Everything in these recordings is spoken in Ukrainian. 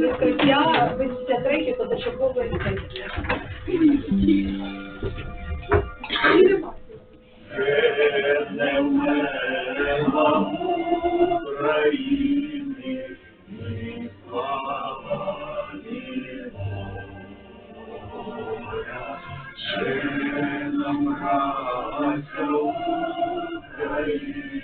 закриття 53 позачергової сесії. Не вмерла України, ні слава. Ще нам раця Україні,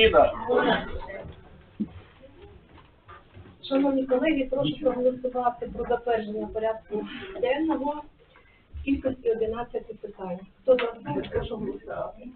Україна! Шановні колеги, прошу проголосувати про затвердження порядку денного кількості 11 питань. Хто за це, прошу голосувати.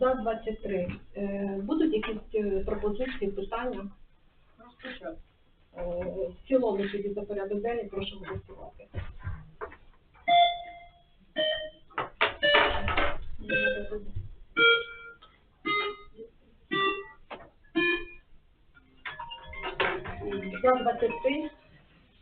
За 23. Е, Будуть якісь е, пропозиції, питання? Е, В цілому тоді за порядок денний прошу голосувати. За 23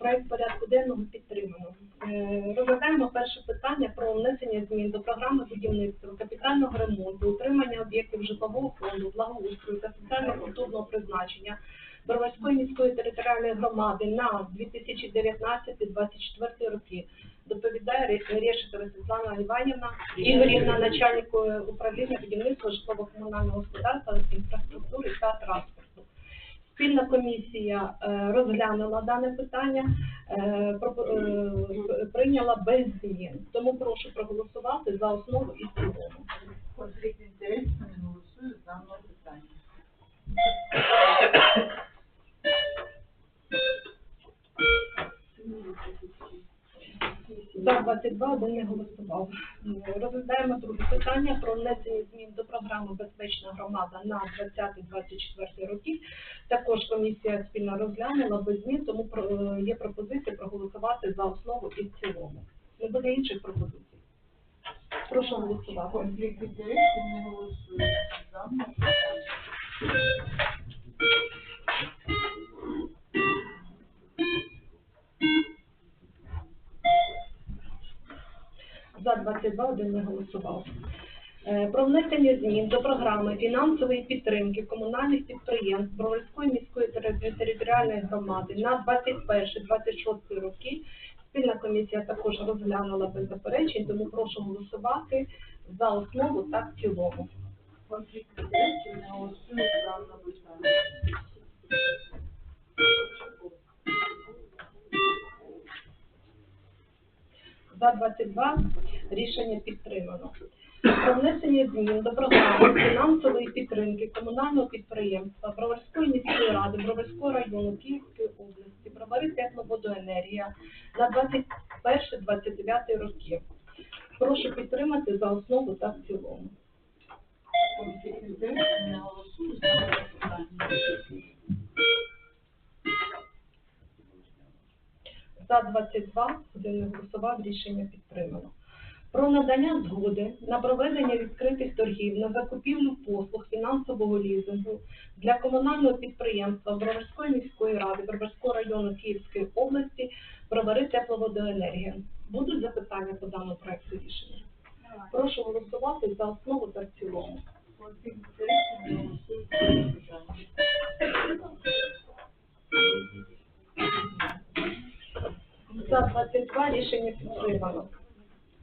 проект порядку денного підтримано. Е, Розглядаємо перше питання про внесення змін до програми будівництва, капітального ремонту, утримання об'єктів житлового фонду, благоустрою та соціально-культурного призначення Броварської міської територіальної громади на 2019-2024 роки. Доповідає Ре- Решетова Світлана Іванівна, Ігорівна, начальник е, управління будівництва житлово-комунального господарства, інфраструктури та транспорту. Спільна комісія е, розглянула дане питання, е, е, прийняла без змін. Тому прошу проголосувати за основу і цілому. Конфлікт інтересів не голосую з даного питання. За 22 один не голосував. Розглядаємо друге питання про внесення змін до програми Безпечна громада на 20-24 роки. Також комісія спільно розглянула без змін, тому е, є пропозиція проголосувати за основу і в цілому. Не буде інших пропозицій. Прошу голосувати. Конфлікт не. За 22 один не голосував. Е, Про внесення змін до програми фінансової підтримки комунальних підприємств Броварської міської територіальної громади на 21-26 роки. Спільна комісія також розглянула без заперечень, тому прошу голосувати за основу та в цілому. За 22 рішення підтримано. Про внесення змін до програми фінансової підтримки комунального підприємства Броварської міської ради, Броварського району Київської області, Бровари тепловодоенергія на 21-29 роки. Прошу підтримати за основу та в цілому. За дане питання. За 22, один голосував, рішення підтримано. Про надання згоди на проведення відкритих торгів на закупівлю послуг фінансового лізингу для комунального підприємства Броварської міської ради Броварського району Київської області Бровари тепловодоенергія. Будуть запитання по даному проекту рішення? Прошу голосувати за основу та в цілому. За 22 рішення підтримано.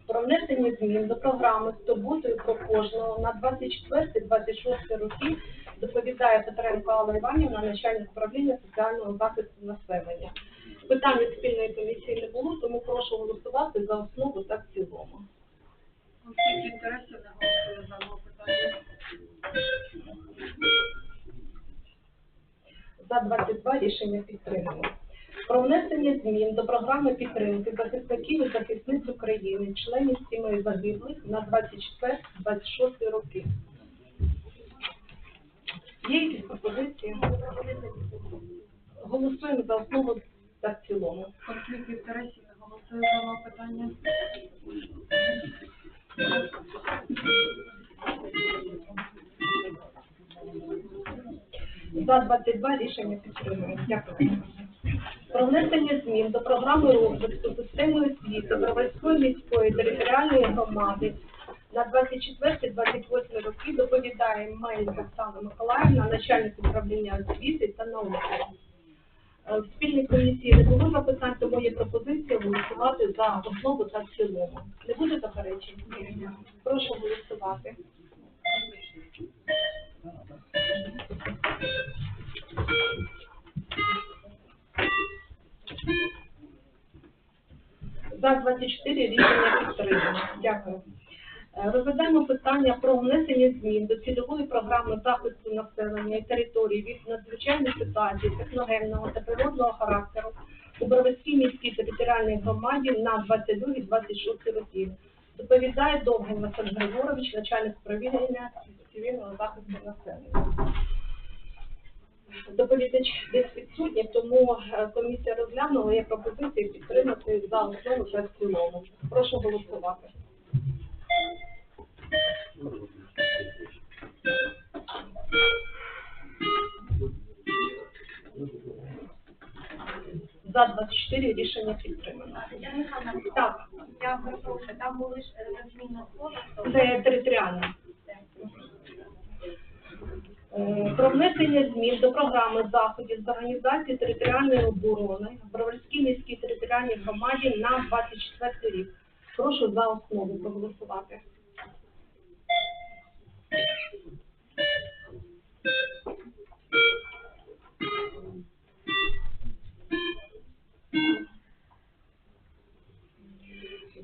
Про внесення змін до програми з турботою про кожного на 24-26 роки доповідає Петренко Алла Іванівна, начальник управління соціального захисту населення. Питань від спільної комісії не було, тому прошу голосувати за основу та в цілому. Інтересів не за питання. За 22 рішення підтримано. Про внесення змін до програми підтримки захисників і захисниць України, членів сімей загиблих на 24-26 роки. Є якісь пропозиції? Голосуємо за основу та в цілому. Конфлікт інтересів голосую за питання. За 22 рішення підтримуємо. Дякую. Про внесення змін до програми розвитку системи освіти Броварської міської територіальної громади на 24-28 роки доповідає Мельник Оксана Миколаївна, начальник управління освіти та науки. Е, В спільній комісії не було запитань, тому є пропозиція голосувати за основу та в цілому. Не буде заперечень? Прошу голосувати. За 24 рішення підтримано. Дякую. Е, Розглядаємо питання про внесення змін до цільової програми захисту населення і території від надзвичайних ситуацій техногенного та природного характеру у Броварській міській територіальній громаді на 22-26 роки. Доповідає Довгий Василь Григорович, начальник управління цивільного захисту населення. Доповідач десь відсутній, тому е, комісія розглянула є пропозиції підтримати за основу та в цілому. Прошу голосувати. За 24 рішення підтримано. Так, я перепрошую, там були ж е, зміна слова, це територіально. Про внесення змін до програми заходів з організації територіальної оборони в Броварській міській територіальній громаді на 24 рік. Прошу за основу проголосувати.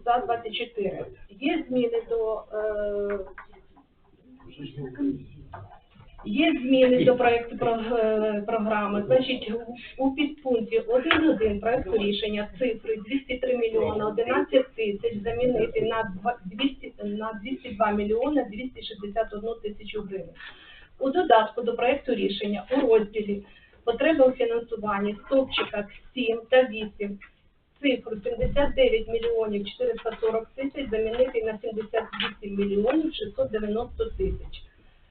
За 24. Є зміни до е, Є зміни до проекту е, програми. Значить, у- підпункті 1.1 проекту рішення цифри 203 мільйона 11 тисяч замінити на 200, на 202 мільйона 261 тисячу гривень. У додатку до проекту рішення у розділі потреби у фінансуванні стовпчиках 7 та 8 цифру 79 мільйонів 440 тисяч замінити на 78 мільйонів 690 тисяч.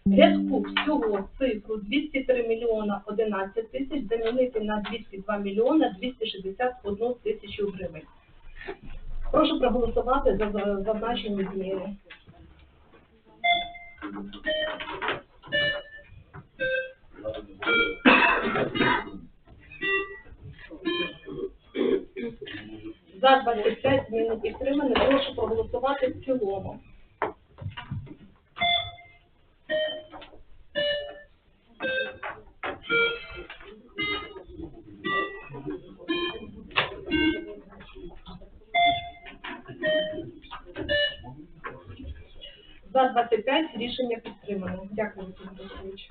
В рядку всього цифру 203 мільйона 11 тисяч замінити на 202 мільйона 261 тисячу гривень. Прошу проголосувати за за- зазначені зміни. За 25 зміни підтримані. Прошу проголосувати в цілому. За 25 рішення підтримано. Дякую, Петрович.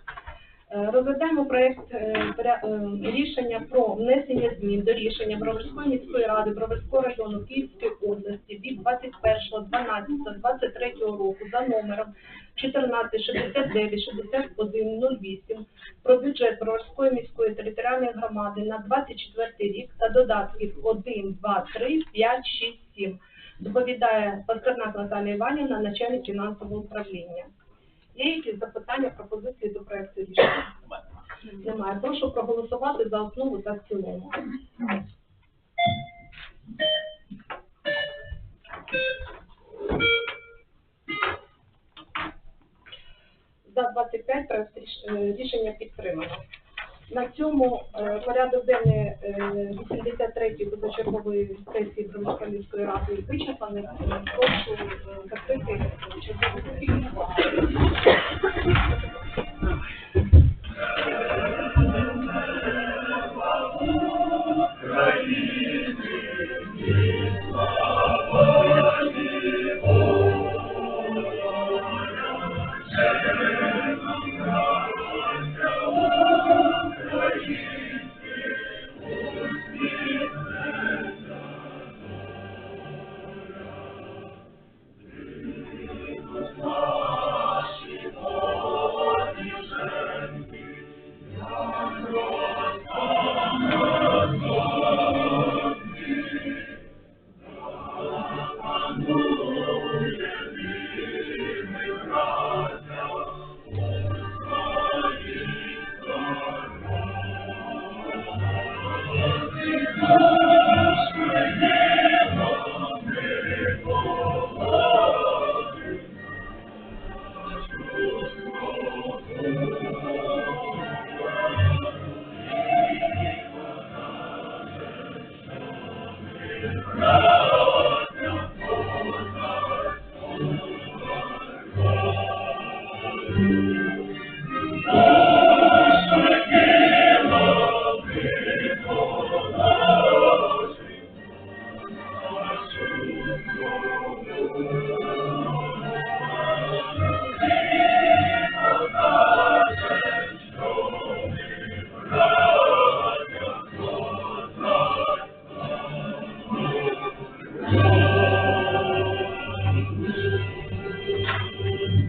Е, Розглядаємо проект е, е, рішення про внесення змін до рішення Броварської міської ради Броварського району Київської області від 21.12.23 року за номером 14696108 про бюджет Броварської міської територіальної громади на 24 рік та додатків 1, 2, 3, 5, 6, 7. Доповідає Пастернак Наталія Іванівна, начальник фінансового управління. Є якісь запитання, пропозиції до проекту рішення? Немає. Прошу проголосувати за основу та в цілому. За 25 проект рішення підтримано. На цьому е, порядок денний е, 83-ї позачергової сесії Громадської ради вичерпаний. Е, Прошу е, закрити чергову сесію.